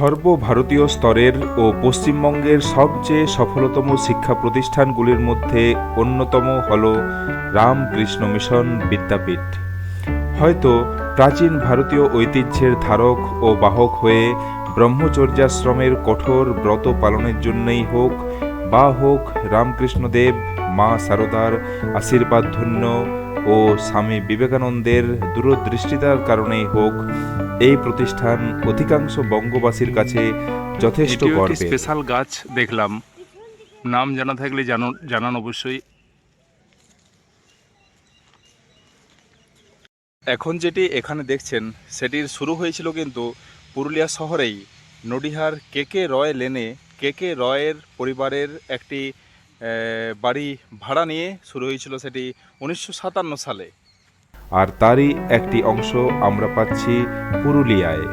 সর্বভারতীয় স্তরের ও পশ্চিমবঙ্গের সবচেয়ে সফলতম শিক্ষা প্রতিষ্ঠানগুলির মধ্যে অন্যতম হল রামকৃষ্ণ মিশন বিদ্যাপীঠ। হয়তো প্রাচীন ভারতীয় ঐতিহ্যের ধারক ও বাহক হয়ে ব্রহ্মচর্যাশ্রমের কঠোর ব্রত পালনের জন্যই হোক বা হোক রামকৃষ্ণদেব, মা সারদার আশীর্বাদ ধন্য ও স্বামী বিবেকানন্দের দূরদৃষ্টিতার কারণেই হোক এই প্রতিষ্ঠান অধিকাংশ বঙ্গবাসীর কাছে যথেষ্ট গর্বের। স্পেশাল গাছ দেখলাম। নাম জানা থাকলে জানো জানান অবশ্যই। এখন যেটি এখানে দেখছেন সেটির শুরু হয়েছিল কিন্তু পুরুলিয়া শহরেই। নডিহার কে কে রয় লেনে কে কে রয়ের পরিবারের একটি বাড়ি ভাড়া নিয়ে শুরু হয়েছিল সেটি উনিশশো সাতান্ন সালে। আর তারই একটি অংশ আমরা পাচ্ছি পুরুলিয়ায়।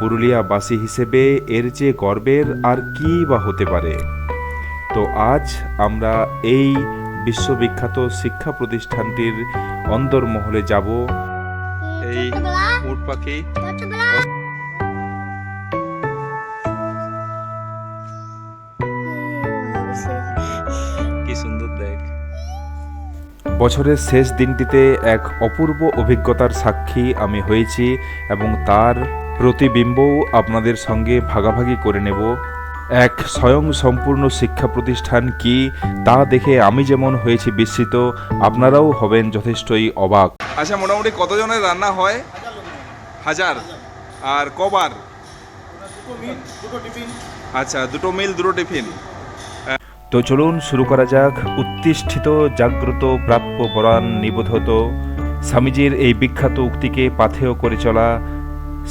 পুরুলিয়াবাসী হিসেবে এর যে গর্বের আর কি বা হতে পারে? তো আজ আমরা এই বিশ্ববিখ্যাত শিক্ষা প্রতিষ্ঠানটির অন্দরমহলে যাব। এই উট পাখি বছরের শেষ দিনটিতে এক অপূর্ব অভিজ্ঞতার সাক্ষী আমি হয়েছি এবং তার প্রতিবিম্বও আপনাদের সঙ্গে ভাগাভাগি করে নেব। এক স্বয়ং সম্পূর্ণ শিক্ষা প্রতিষ্ঠান কি তা দেখে আমি যেমন হয়েছি বিস্মিত আপনারাও হবেন যথেষ্টই অবাক। আচ্ছা মোটামুটি কতজনের রান্না হয়? হাজার। আর কবার? আচ্ছা দুটো মিল দুটো টিফিন। তো চলুন শুরু করা যাক। উত্তিষ্ঠিত, জাগ্রত, প্রাপ্য পরাণ নিবোধত স্বামীজির এই বিখ্যাত উক্তিকে পাথেয় করে চলা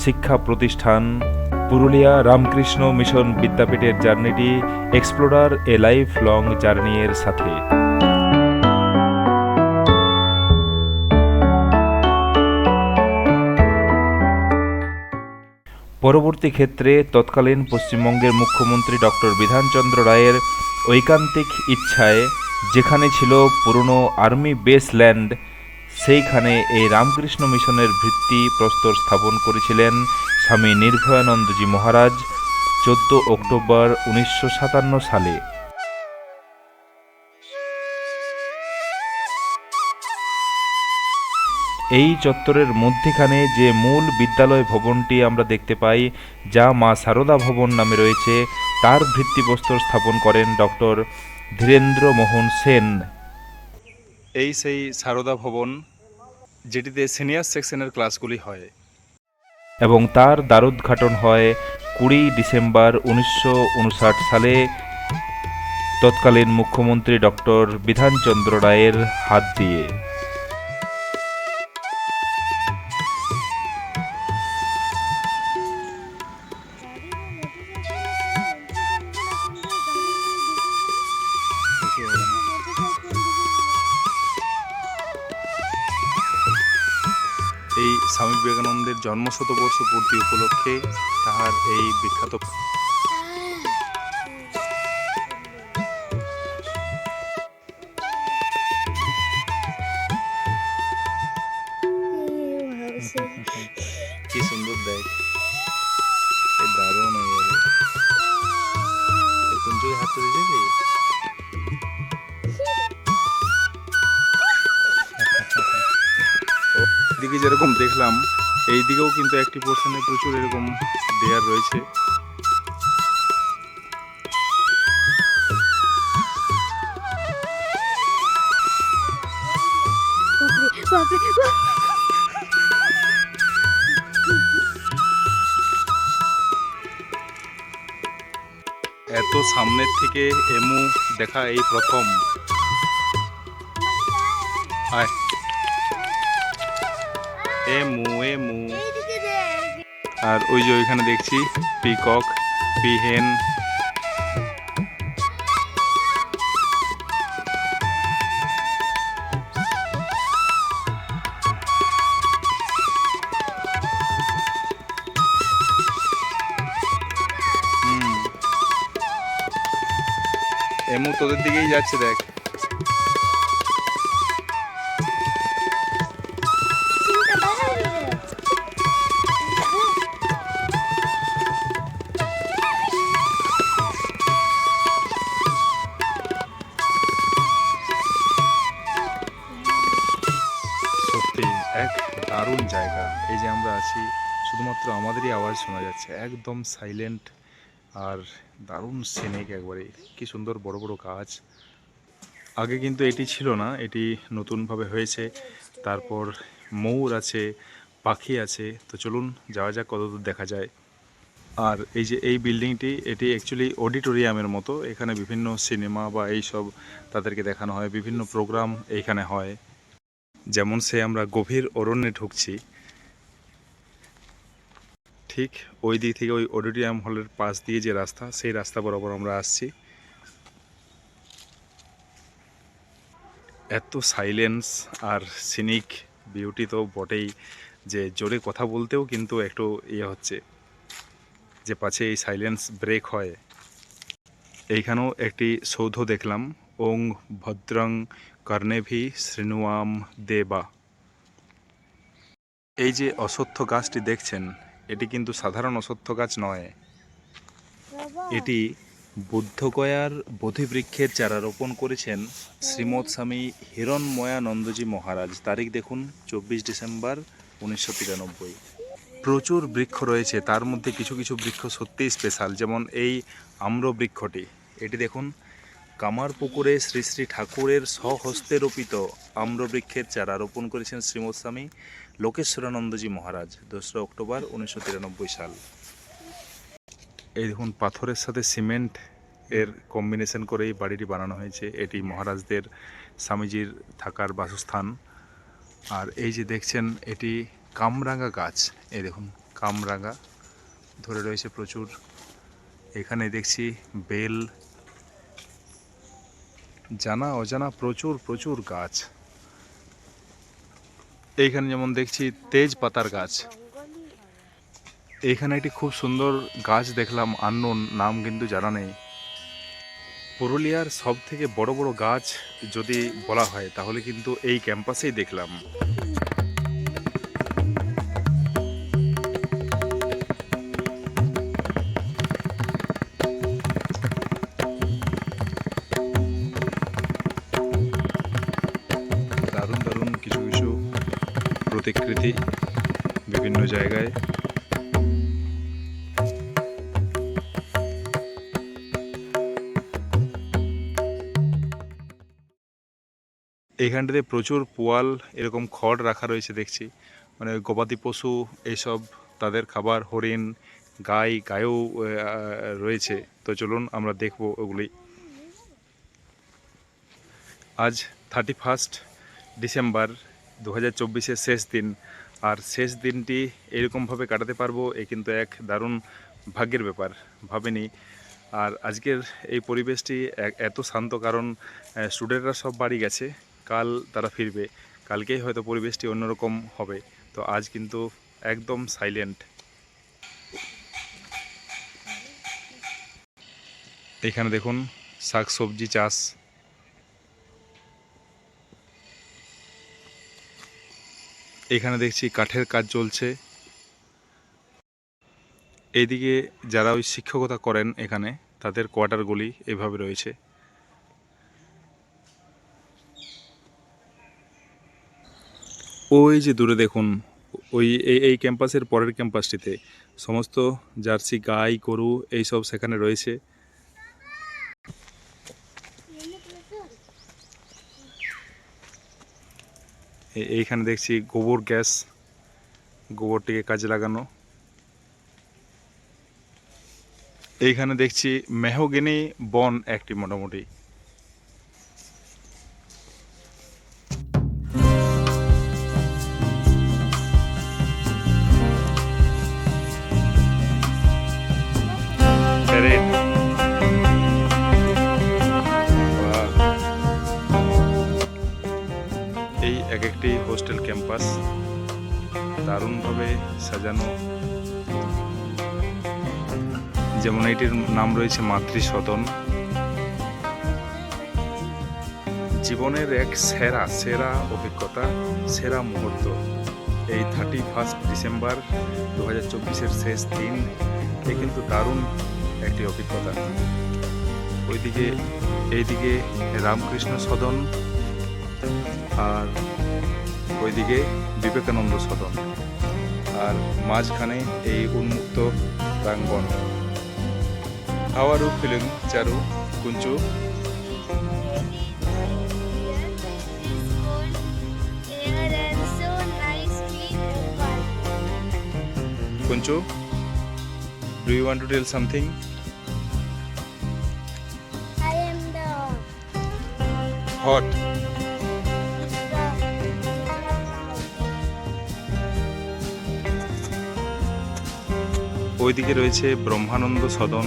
শিক্ষা প্রতিষ্ঠান পুরুলিয়া রামকৃষ্ণ মিশন বিদ্যাপীঠের জার্নিটি এক্সপ্লোরার এ লাইফ লং জার্নি এর সাথে। পরবর্তী ক্ষেত্রে তৎকালীন পশ্চিমবঙ্গের মুখ্যমন্ত্রী ডক্টর বিধানচন্দ্র রায়ের ঐকান্তিক ইচ্ছায় যেখানে ছিল পুরনো আর্মি বেসল্যান্ড সেইখানে এই রামকৃষ্ণ মিশনের ভিত্তি প্রস্তর স্থাপন করেছিলেন স্বামী নির্ভয়ানন্দজি মহারাজ চোদ্দ অক্টোবর উনিশশো সাতান্ন সালে। এই চত্বরের মধ্যেখানে যে মূল বিদ্যালয় ভবনটি আমরা দেখতে পাই যা মা সারদা ভবন নামে রয়েছে তার ভিত্তিপ্রস্তর স্থাপন করেন ডক্টর ধীরেন্দ্র মোহন সেন। এই সেই সারদা ভবন যেটিতে সিনিয়র সেকশনের ক্লাসগুলি হয়। এবং তার দ্বারোদ্ঘাটন হয় কুড়ি ডিসেম্বর উনিশশো উনষাট সালে। তৎকালীন মুখ্যমন্ত্রী ডক্টর বিধানচন্দ্র রায়ের হাত দিয়ে। জন্মশতবর্ষ পূর্তি উপলক্ষে তাহার এই বিখ্যাত কি সুন্দর দেখ। এই দারুণ যেরকম দেখলাম এই দিকেও কিন্তু একটি পোর্শনে প্রচুর এরকম দেয়ার রয়েছে। এত সামনের থেকে এমু দেখা এই প্রথম। আয়। এমু এমু আর ওই যে ওইখানে দেখছি পিকক পিহেন হুম। এমু তোদের দিকেই যাচ্ছে দেখ। এই যে আমরা আছি, শুধুমাত্র আমাদেরই আওয়াজ শোনা যাচ্ছে। একদম সাইলেন্ট আর দারুণ সিনিক একবারে। কি সুন্দর বড় বড় গাছ। আগে কিন্তু এটি ছিল না, এটি নতুনভাবে হয়েছে। তারপর ময়ূর আছে, পাখি আছে। তো চলুন যাওয়া যাক, কতদূর দেখা যায়। আর এই যে এই বিল্ডিংটি এটি অ্যাকচুয়ালি অডিটোরিয়ামের মতো। এখানে বিভিন্ন সিনেমা বা এই সব তাদেরকে দেখানো হয়। বিভিন্ন প্রোগ্রাম এইখানে হয়। যেমন সে আমরা গভীর অরণ্যে ঢুকছি। ঠিক ওই দিক থেকে ওই অডিটোরিয়াম হলের পাশ দিয়ে যে রাস্তা, সেই রাস্তা বরাবর আমরা আসছি। এত সাইলেন্স আর সিনিক বিউটি তো বটেই যে জোরে কথা বলতেও কিন্তু একটু ইয়ে হচ্ছে, যে পাছে এই সাইলেন্স ব্রেক হয়। এইখানেও একটি সৌধ দেখলাম, ওং ভদ্রং কর্ণেভি শৃণুয়াম দেবা। এই যে অশ্বত্থ গাছটি দেখছেন এটি কিন্তু সাধারণ অশ্বত্থ গাছ নয়। এটি বুদ্ধগয়ার বোধিবৃক্ষের চারা রোপণ করেছেন শ্রীমৎ স্বামী হিরণময়ানন্দজি মহারাজ। তারিখ দেখুন চব্বিশ ডিসেম্বর উনিশশো তিরানব্বই। প্রচুর বৃক্ষ রয়েছে তার মধ্যে কিছু কিছু বৃক্ষ সত্যিই স্পেশাল যেমন এই আম্র বৃক্ষটি এটি দেখুন কামার পুকুরে শ্রী শ্রী ঠাকুরের স্বহস্তে রোপিত আম্র বৃক্ষের চারা রোপণ করেছেন শ্রীমৎ স্বামী লোকেশ্বরানন্দজি মহারাজ, দোসরা অক্টোবর উনিশশো তিরানব্বই সাল। এই দেখুন, পাথরের সাথে সিমেন্ট এর কম্বিনেশন করেই বাড়িটি বানানো হয়েছে। এটি মহারাজদের স্বামীজির থাকার বাসস্থান। আর এই যে দেখছেন, এটি কামরাঙা গাছ। এই দেখুন, কামরাঙা ধরে রয়েছে প্রচুর। এখানে দেখছি বেল জানা অজানা প্রচুর প্রচুর গাছ। এইখানে যেমন দেখছি তেজ পাতার গাছ। এইখানে একটি খুব সুন্দর গাছ দেখলাম আননোন নাম কিন্তু জানা নেই। পুরুলিয়ার সব থেকে বড় বড় গাছ যদি বলা হয়, তাহলে কিন্তু এই ক্যাম্পাসেই দেখলাম। প্রতিকৃতি বিভিন্ন জায়গায়। এইখানটাতে প্রচুর পোয়াল, এরকম খড় রাখা রয়েছে দেখছি। মানে গবাদি পশু এইসব, তাদের খাবার, হরিণ, গাই গায়েও রয়েছে। তো চলুন আমরা দেখব ওগুলি। আজ থার্টি ফার্স্ট ডিসেম্বর দু হাজার শেষ দিন। আর শেষ দিনটি এরকমভাবে কাটাতে পারব, এ কিন্তু এক দারুণ ভাগ্যের ব্যাপার, ভাবেনি। আর আজকের এই পরিবেশটি এত শান্ত কারণ স্টুডেন্টরা সব বাড়ি গেছে, কাল তারা ফিরবে, কালকেই হয়তো পরিবেশটি অন্যরকম হবে। তো আজ কিন্তু একদম সাইলেন্ট এখানে দেখুন শাক সবজি চাষ এখানে দেখছি কাঠের কাজ চলছে। এইদিকে যারা ওই শিক্ষকতা করেন এখানে, তাদের কোয়ার্টারগুলি এভাবে রয়েছে। ওই যে দূরে দেখুন, ওই এই এই ক্যাম্পাসের পরের ক্যাম্পাসটিতে সমস্ত জার্সি, গাই, গরু, এইসব সেখানে রয়েছে। এইখানে দেখছি গোবর গ্যাস গোবরটিকে কাজে লাগানো। এইখানে দেখছি মেহগেনি বন একটি মোটামুটি। দারুণভাবে সাজানো। যেমন এটির নাম রয়েছে মাতৃ সদন। জীবনের এক সেরা সেরা অভিজ্ঞতা, সেরা মুহূর্ত। এই থার্টি ফার্স্ট ডিসেম্বর দু হাজার চব্বিশের শেষ দিন, এ কিন্তু দারুণ একটি অভিজ্ঞতা। ওইদিকে, এইদিকে রামকৃষ্ণ সদন আর ওইদিকে বিবেকানন্দ সদন। আর মাঝখানে এই উন্মুক্ত প্রাঙ্গণ। How are feeling Charu Kunchu. Kunchu do you want to tell something I am the hot ওইদিকে রয়েছে ব্রহ্মানন্দ সদন,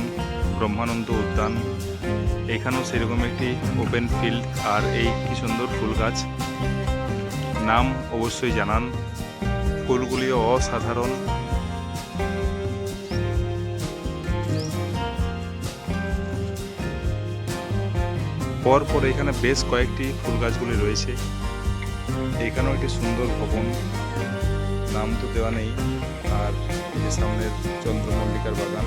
ব্রহ্মানন্দ উদ্যান। এখানেও সেরকম একটি ওপেন ফিল্ড আর এই কি সুন্দর ফুল গাছ। নাম অবশ্যই জানান, ফুলগুলিও অসাধারণ। পরপর এখানে বেশ কয়েকটি ফুল গাছগুলি রয়েছে। এখানেও একটি সুন্দর ভবন। নাম তো দেওয়া নেই। আর যে সামনের চন্দ্রমল্লিকার বাগান।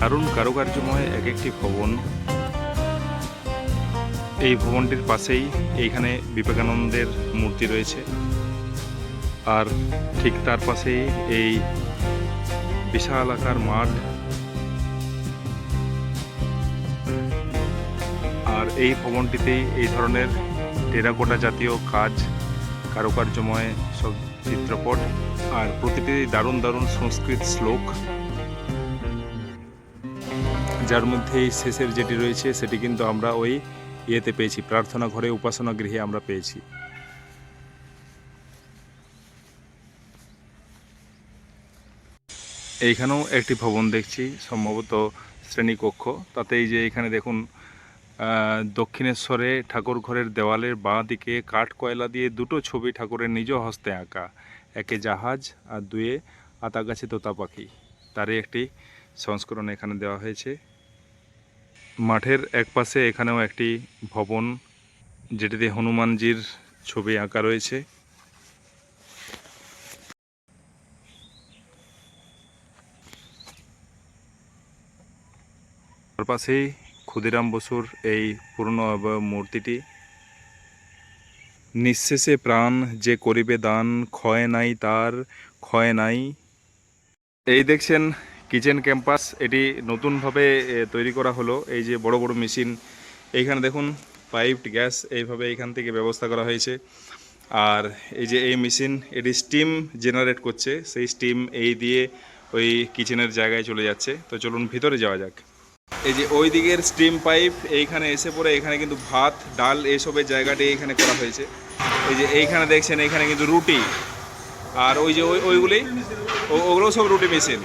দারুণ কারুকার্যময় এক একটি ভবন। এই ভবনটির পাশেই এইখানে বিবেকানন্দের মূর্তি রয়েছে। আর ঠিক তার পাশেই এই বিশাল আকার মাঠ। আর এই ভবনটিতেই এই ধরনের টেরাকোটা জাতীয় কাজ কারুকার্যময় সব চিত্রপট আর প্রতিটি দারুণ দারুণ সংস্কৃত শ্লোক। যার মধ্যে এই শেষের যেটি রয়েছে, সেটি কিন্তু আমরা ওই ইয়েতে পেয়েছি, প্রার্থনা ঘরে উপাসনা গৃহে আমরা পেয়েছি। এইখানেও একটি ভবন দেখছি, সম্ভবত শ্রেণীকক্ষ। তাতেই যে এখানে দেখুন দক্ষিণেশ্বরে ঠাকুর ঘরের দেওয়ালের বাঁ দিকে কাঠ কয়লা দিয়ে দুটো ছবি ঠাকুরের নিজ হস্তে আঁকা। একে জাহাজ আর দুয়ে আতা গাছে তোতা পাখি। তারই একটি সংস্করণ এখানে দেওয়া হয়েছে। মাঠের এক পাশে এখানেও একটি ভবন যেটিতে হনুমানজির ছবি আঁকা রয়েছে। তার পাশেই ক্ষুদিরাম বসুর এই অবয়ব মূর্তিটি। নিঃশেষে প্রাণ যে করিবে দান, ক্ষয় নাই তার, ক্ষয় নাই। এই দেখছেন কিচেন ক্যাম্পাস, এটি নতুনভাবে তৈরি করা হলো। এই যে বড় বড় মেশিন, এইখানে দেখুন, পাইপড গ্যাস, এইভাবে এইখান থেকে ব্যবস্থা করা হয়েছে। আর এই যে এই মেশিন, এটি স্টিম জেনারেট করছে। সেই স্টিম এই দিয়ে ওই কিচেনের জায়গায় চলে যাচ্ছে। তো চলুন ভিতরে যাওয়া যাক। এই যে ওই দিকের স্টিম পাইপ, এইখানে এসে পড়ে, এখানে কিন্তু ভাত, ডাল, এইসবের জায়গাটি এইখানে করা হয়েছে। এই যে এইখানে দেখছেন এইখানে কিন্তু রুটি। আর ওই যে ওই ওইগুলি ওগুলো সব রুটি মেশিন।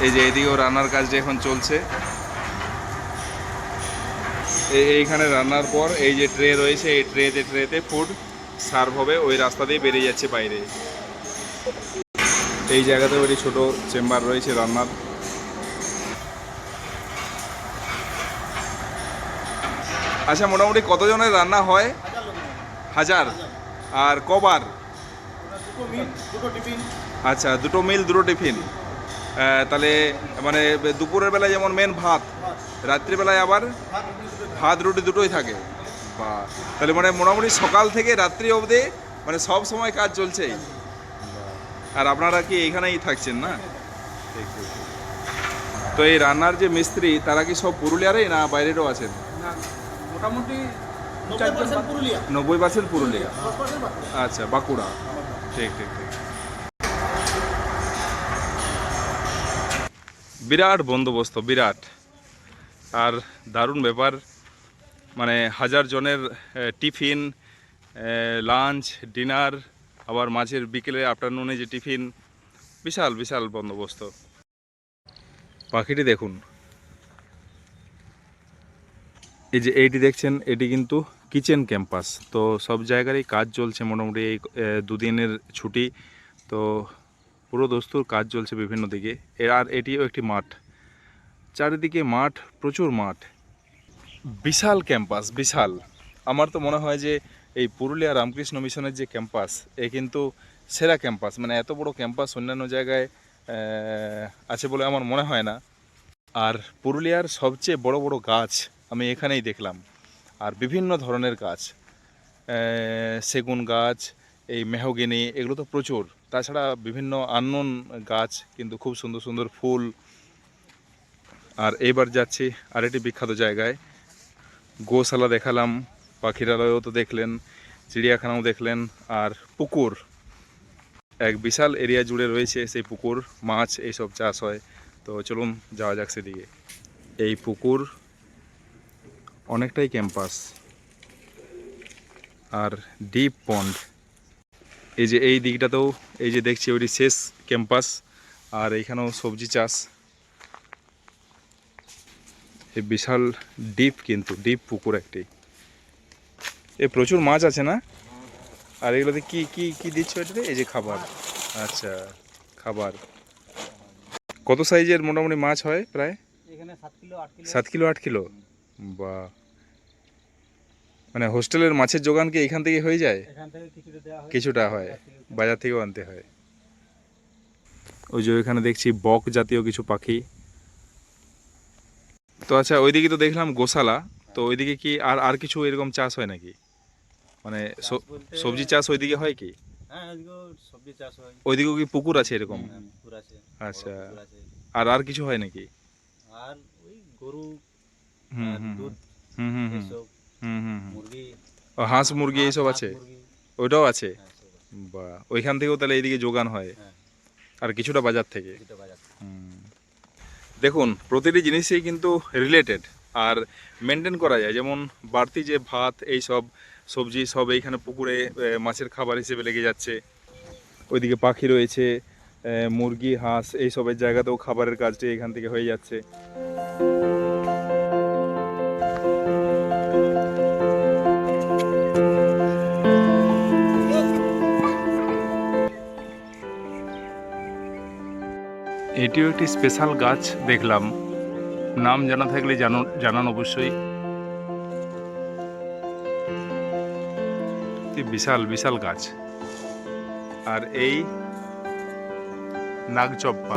এই যে এদিকেও রান্নার কাজটা এখন চলছে। এই- এইখানে রান্নার পর এই যে ট্রে রয়েছে, এই ট্রেতে ট্রেতে ফুড সার্ভ হবে, ওই রাস্তা দিয়ে বেরিয়ে যাচ্ছে বাইরে। এই জায়গাতে একটি ছোট চেম্বার রয়েছে রান্নার। আচ্ছা মোটামুটি কতজনের রান্না হয়? হাজার। আর কবার? আচ্ছা দুটো মিল, দুটো টিফিন। তাহলে মানে দুপুরের বেলায় যেমন মেন ভাত, রাত্রিবেলায় আবার ভাত, রুটি দুটোই থাকে। বা, তাহলে মানে মোটামুটি সকাল থেকে রাত্রি অবধি মানে সব সময় কাজ চলছেই। আর আপনারা কি এইখানেই থাকছেন না। তো এই রান্নার যে মিস্ত্রি, তারা কি সব পুরুলিয়ারই না বাইরেরও আছেন? মোটামুটি নব্বই পার্সেন্ট পুরুলিয়া। আচ্ছা বাঁকুড়া। ঠিক ঠিক ঠিক। বিরাট বন্দোবস্ত বিরাট। আর দারুণ ব্যাপার মানে হাজার জনের টিফিন লাঞ্চ ডিনার আবার মাঝের বিকেলে আফটারনুনে যে টিফিন বিশাল বিশাল বন্দোবস্ত। পাখিটি দেখুন। এই যে এইটি দেখছেন, এটি কিন্তু কিচেন ক্যাম্পাস। তো সব জায়গারই কাজ চলছে মোটামুটি এই দুদিনের ছুটি। তো পুরো দস্তুর কাজ চলছে বিভিন্ন দিকে। আর এটিও একটি মাঠ। চারিদিকে মাঠ, প্রচুর মাঠ। বিশাল ক্যাম্পাস, বিশাল। আমার তো মনে হয় যে এই পুরুলিয়া রামকৃষ্ণ মিশনের যে ক্যাম্পাস, এ কিন্তু সেরা ক্যাম্পাস। মানে এত বড় ক্যাম্পাস অন্যান্য জায়গায় আছে বলে আমার মনে হয় না। আর পুরুলিয়ার সবচেয়ে বড় বড় গাছ আমি এখানেই দেখলাম। আর বিভিন্ন ধরনের গাছ সেগুন গাছ, এই মেহগিনি, এগুলো তো প্রচুর। তাছাড়া বিভিন্ন আননোন গাছ কিন্তু খুব সুন্দর সুন্দর ফুল। আর এইবার যাচ্ছি আর আরেকটি বিখ্যাত জায়গায়। গোশালা দেখালাম, পাখিরালয়ও তো দেখলেন, চিড়িয়াখানাও দেখলেন, আর পুকুর। এক বিশাল এরিয়া জুড়ে রয়েছে সেই পুকুর, মাছ এইসব চাষ হয়। তো চলুন যাওয়া যাক সেদিকে। এই পুকুর অনেকটাই ক্যাম্পাস। আর ডিপ পন্ড। এই যে এই দিকটাতেও এই যে দেখছি ওইটি শেষ ক্যাম্পাস আর এইখানেও সবজি চাষ। এই বিশাল ডিপ কিন্তু ডিপ পুকুর একটি। এ প্রচুর মাছ আছে না? আর এগুলোতে কি কি কি দিচ্ছ এটাতে? এই যে খাবার। আচ্ছা খাবার। কত সাইজের মোটামুটি মাছ হয় প্রায়? সাত কিলো আট কিলো? বা মানে হোস্টেলের মাছের যোগান কি এখান থেকে হয়ে যায়? কিছুটা হয়। বাজার থেকেও আনতে হয়। ওই যে ওইখানে দেখছি বক জাতীয় কিছু পাখি। তো আচ্ছা ওইদিকে তো দেখলাম গোশালা। তো ওইদিকে কি আর আর কিছু এরকম চাষ হয় নাকি? মানে সবজি চাষ ওইদিকে হয় কি? হ্যাঁ ওইদিকেও ওইদিকেও কি পুকুর আছে এরকম? হ্যাঁ, আচ্ছা। আর আর কিছু হয় নাকি? আর ওই গরু দুধ এসব। মুরগি ও হাঁস মুরগি এইসব আছে? ওইটাও আছে? হ্যাঁ, আছে। বা ওইখান থেকেও তাহলে এইদিকে যোগান হয়? হ্যাঁ। আর কিছুটা বাজার থেকে। দেখুন প্রতিটি জিনিসই কিন্তু রিলেটেড আর মেনটেন করা যায়। যেমন বাড়তি যে ভাত এই সব সবজি সব এইখানে পুকুরে মাছের খাবার হিসেবে লেগে যাচ্ছে। ওইদিকে পাখি রয়েছে মুরগি হাঁস এই সবের জায়গাতেও খাবারের কাজটি এখান থেকে হয়ে যাচ্ছে। এটিও একটি স্পেশাল গাছ দেখলাম। নাম জানা থাকলে জানো জানান অবশ্যই। বিশাল বিশাল গাছ। আর এই নাগচপ্পা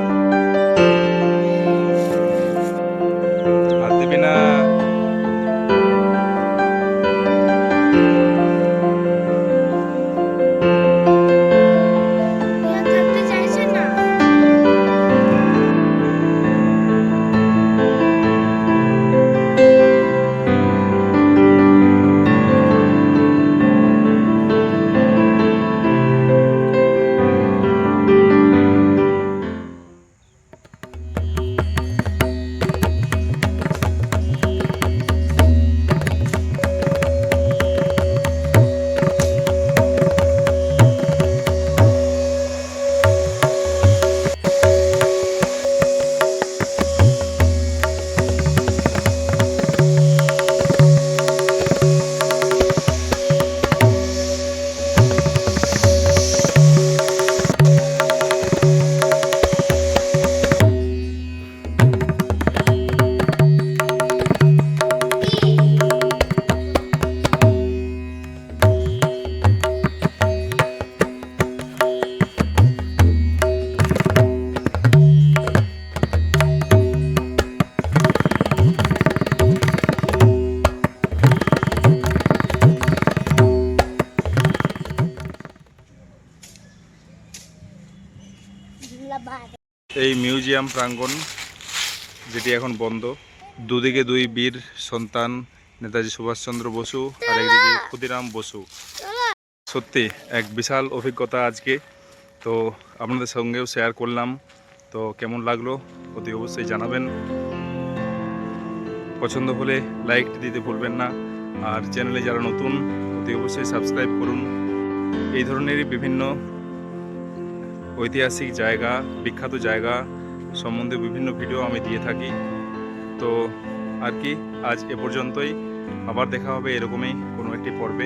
এই মিউজিয়াম প্রাঙ্গণ, যেটি এখন বন্ধ। দুদিকে দুই বীর সন্তান, নেতাজি সুভাষচন্দ্র বসু, আর একদিকে ক্ষুদিরাম বসু। সত্যি, এক বিশাল অভিজ্ঞতা আজকে। তো আপনাদের সঙ্গেও শেয়ার করলাম। তো কেমন লাগল? অতি অবশ্যই জানাবেন। পছন্দ হলে লাইকটি দিতে ভুলবেন না। আর চ্যানেলে যারা নতুন, অতি অবশ্যই সাবস্ক্রাইব করুন। এই ধরনেরই বিভিন্ন ঐতিহাসিক জায়গা, বিখ্যাত জায়গা সম্বন্ধে বিভিন্ন ভিডিও আমি দিয়ে থাকি। তো আর কি, আজ এ পর্যন্তই। আবার দেখা হবে এরকমই কোনো একটি পর্বে।